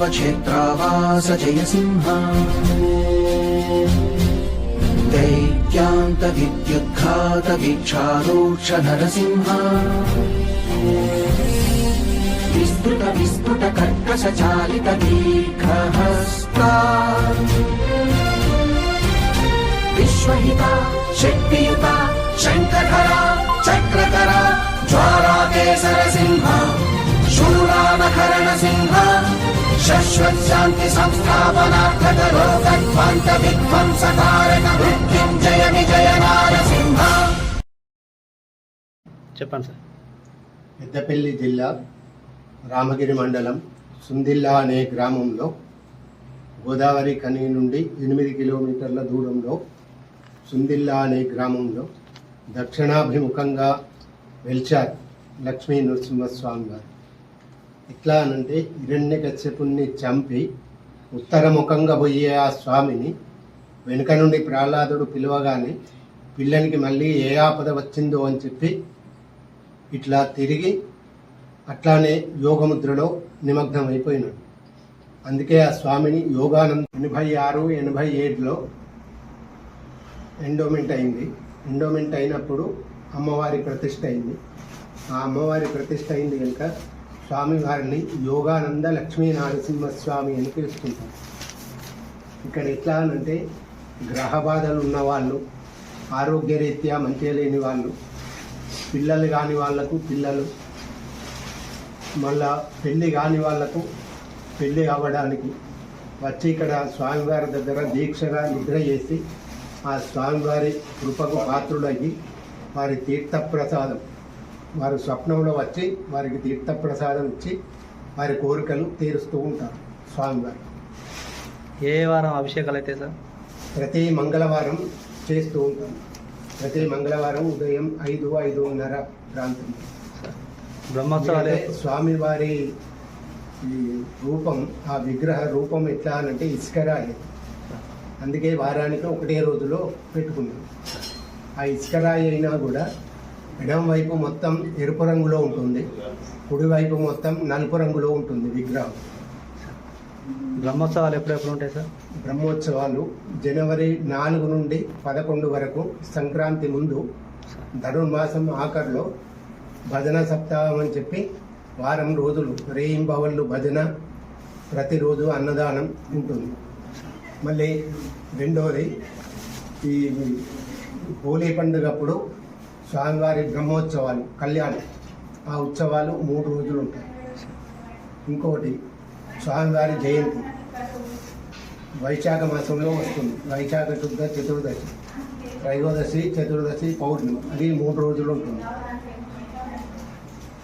गम्भीरसिंहग्रावक्षेत्रावास जयसिंह दैत्यान्तविद्युद्घातवीक्षारोक्ष नरसिंह विस्तृत विस्फुट कर्कश चालित दीर्घहस्ता विश्वहिता शक्तियुता शङ्खधरा चक्रधरा ज्वालाकेसर सिंह शूलानकरण सिंह शश्वत् शान्ति संस्थापनार्थक रोगध्वान्त विध्वंसकारक मृत्युञ्जय विजय नारसिंह చెప్పండి సార్ పెద్దపల్లి జిల్లా రామగిరి మండలం సుందిల్లా అనే గ్రామంలో గోదావరి కని నుండి ఎనిమిది కిలోమీటర్ల దూరంలో సుందిల్లా అనే గ్రామంలో దక్షిణాభిముఖంగా వెలిచారు లక్ష్మీ నరసింహస్వామి గారు ఎట్లా అనంటే హిరణ్య కశ్యపుణ్ణి చంపి ఉత్తరముఖంగా పోయే ఆ స్వామిని వెనుక నుండి ప్రహ్లాదుడు పిలవగానే పిల్లనికి మళ్ళీ ఏ ఆపద వచ్చిందో అని చెప్పి ఇట్లా తిరిగి అట్లానే యోగముద్రలో నిమగ్నం అయిపోయినాడు అందుకే ఆ స్వామిని యోగానంద ఎనభై ఆరు ఎనభై ఏడులో ఎండోమెంట్ అయింది. ఎండోమెంట్ అయినప్పుడు అమ్మవారి ప్రతిష్ట అయింది. ఆ అమ్మవారి ప్రతిష్ట అయింది కనుక స్వామివారిని యోగానంద లక్ష్మీ నరసింహస్వామి అని పిలుస్తుంటారు. ఇక్కడ ఎట్లా అంటే గ్రహ బాధలు ఉన్నవాళ్ళు ఆరోగ్యరీత్యా మంచిగా లేని వాళ్ళు పిల్లలు కాని వాళ్ళకు పిల్లలు మళ్ళా పెళ్ళి కాని వాళ్ళకు పెళ్ళి అవ్వడానికి వచ్చి ఇక్కడ స్వామివారి దగ్గర దీక్షగా నిద్ర చేసి ఆ స్వామివారి కృపకు పాత్రులయ్యి వారి తీర్థప్రసాదం వారు స్వప్నంలో వచ్చి వారికి తీర్థప్రసాదం ఇచ్చి వారి కోరికలు తీరుస్తూ ఉంటారు స్వామివారు. ఏ వారం అభిషేకాలు అయితే సార్? ప్రతి మంగళవారం చేస్తూ ఉంటాం. ప్రతి మంగళవారం ఉదయం ఐదు ఐదున్నర ప్రాంతం. బ్రహ్మోత్సవాలు స్వామివారి రూపం ఆ విగ్రహ రూపం ఎట్లా అనంటే ఇసుకరాయి అందుకే వారానికి ఒకటే రోజులో పెట్టుకున్నాం ఆ ఇసుకరాయి అయినా కూడా ఎడం వైపు మొత్తం ఎరుపు రంగులో ఉంటుంది కుడివైపు మొత్తం నలుపు రంగులో ఉంటుంది విగ్రహం. బ్రహ్మోత్సవాలు ఎప్పుడెప్పుడు ఉంటాయి సార్? బ్రహ్మోత్సవాలు జనవరి నాలుగు నుండి పదకొండు వరకు సంక్రాంతి ముందు ధనుర్మాసం ఆఖరిలో భజన సప్తాహం అని చెప్పి వారం రోజులు రేయింబవళ్ళు భజన ప్రతిరోజు అన్నదానం ఉంటుంది. మళ్ళీ రెండవది ఈ హోలీ పండుగప్పుడు స్వామివారి బ్రహ్మోత్సవాలు కళ్యాణం. ఆ ఉత్సవాలు మూడు రోజులు ఉంటాయి. ఇంకోటి స్వామివారి జయంతి. వైశాఖ మాసంలో వస్తుంది. వైశాఖ శుద్ధ చతుర్దశి. త్రయోదశి చతుర్దశి పౌర్ణమి. అది మూడు రోజులు ఉంటుంది.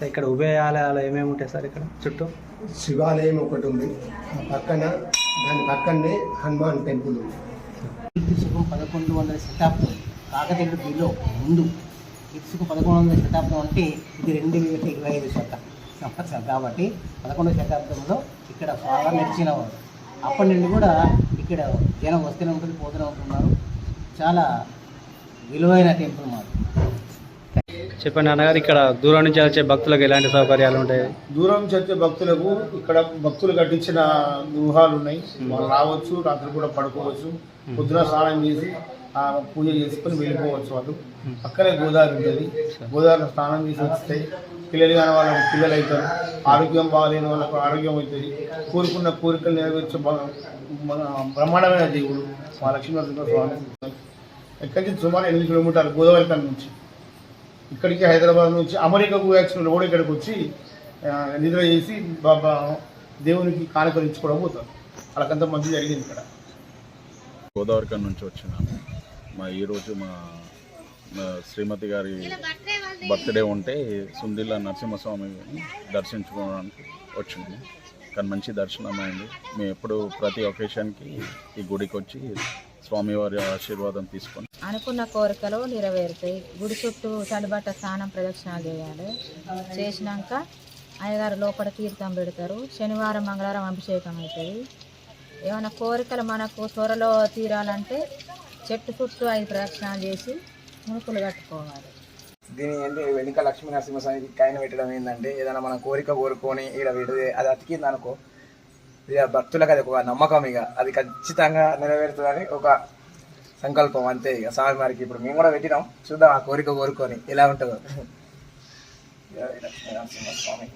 ఇక్కడ ఉభయ ఆలయాలు ఏమేమి ఉంటాయి సార్ ఇక్కడ? చుట్టూ? శివాలయం ఒకటి ఉంది. ఆ పక్కన దాని పక్కనే హనుమాన్ టెంపుల్ ఉంది. పదకొండు వందల శతాబ్దం కాకతీయుడు బిలో ముందు ఇసుకు పదకొండు వందల శతాబ్దం అంటే ఇది రెండు వేల ఇరవై ఐదు శాతం సంవత్సరం కాబట్టి పదకొండవ శతాబ్దంలో ఇక్కడ బాగా నడిచినవారు అప్పటి నుండి కూడా ఇక్కడ జనం వస్తూనే ఉంటుంది పోతూనే ఉంటున్నారు. చాలా విలువైన టెంపుల్ మాది. చెప్పండి అన్నగారు ఇక్కడ దూరం నుంచి వచ్చే భక్తులకు ఎలాంటి సౌకర్యాలు ఉంటాయి? దూరం నుంచి వచ్చే భక్తులకు ఇక్కడ భక్తులు కట్టించిన గృహాలు ఉన్నాయి. వాళ్ళు రావచ్చు రాత్రి కూడా పడుకోవచ్చు పొద్దున స్నానం చేసి పూజ చేసుకొని వెళ్ళిపోవచ్చు వాళ్ళు. పక్కనే గోదావరి ఉంటుంది. గోదావరిలో స్నానం చేసి వస్తే పిల్లలు కాని వాళ్ళకి పిల్లలు అవుతారు. ఆరోగ్యం బాగాలేని వాళ్ళకు ఆరోగ్యం అవుతుంది. కోరుకున్న కోరికలు నెరవేర్చే మన బ్రహ్మాండమైన దేవుడు మా లక్ష్మీనరసింహ స్వామి. ఇక్కడి నుంచి? సుమారు ఎనిమిది కిలోమీటర్లు గోదావరి కన్నా నుంచి. ఇక్కడికి హైదరాబాద్ నుంచి అమెరికాకు యాక్షన్ రోడ్ ఇక్కడికి వచ్చి నిద్ర చేసి బాబా దేవునికి కానుకలు ఇచ్చుకోవడం పోతారు. వాళ్ళకంతా మంచి జరిగింది ఇక్కడ. గోదావరికన్ నుంచి వచ్చినాము మా ఈరోజు మా శ్రీమతి గారి బర్త్డే ఉంటే సుందిల్ల నరసింహస్వామిని దర్శించుకోవడానికి వచ్చింది కానీ మంచి దర్శనం అయింది. మేము ఎప్పుడు ప్రతి ఒకేషన్కి ఈ గుడికి వచ్చి స్వామివారి ఆశీర్వాదం తీసుకొని అనుకున్న కోరికలు నెరవేరుతాయి. గుడి చుట్టూ తడిబట్ట స్నానం ప్రదక్షిణాలు చేయాలి. చేసినాక అయ్యగారు లోపల తీర్థం పెడతారు. శనివారం మంగళవారం అభిషేకం అవుతుంది. ఏమైనా కోరికలు మనకు త్వరలో తీరాలంటే చెట్టు చుట్టూ ఐదు ప్రదక్షిణాలు చేసి మునుకులు కట్టుకోవాలి. దీని ఏంటి? వెనుక లక్ష్మీ నరసింహస్వామికి కాయన పెట్టడం ఏంటంటే ఏదైనా మన కోరిక కోరుకొని ఇక్కడ పెడితే అది అతికింది అనుకో ఇక భక్తులకు అది ఒక నమ్మకం ఇక. అది ఖచ్చితంగా నెరవేరుతుందని ఒక సంకల్పం అంతే ఇక. స్వామి వారికి ఇప్పుడు మేము కూడా పెట్టినాం. చూద్దాం ఆ కోరిక కోరుకొని ఎలా ఉంటుందో. లక్ష్మీ నరసింహస్వామి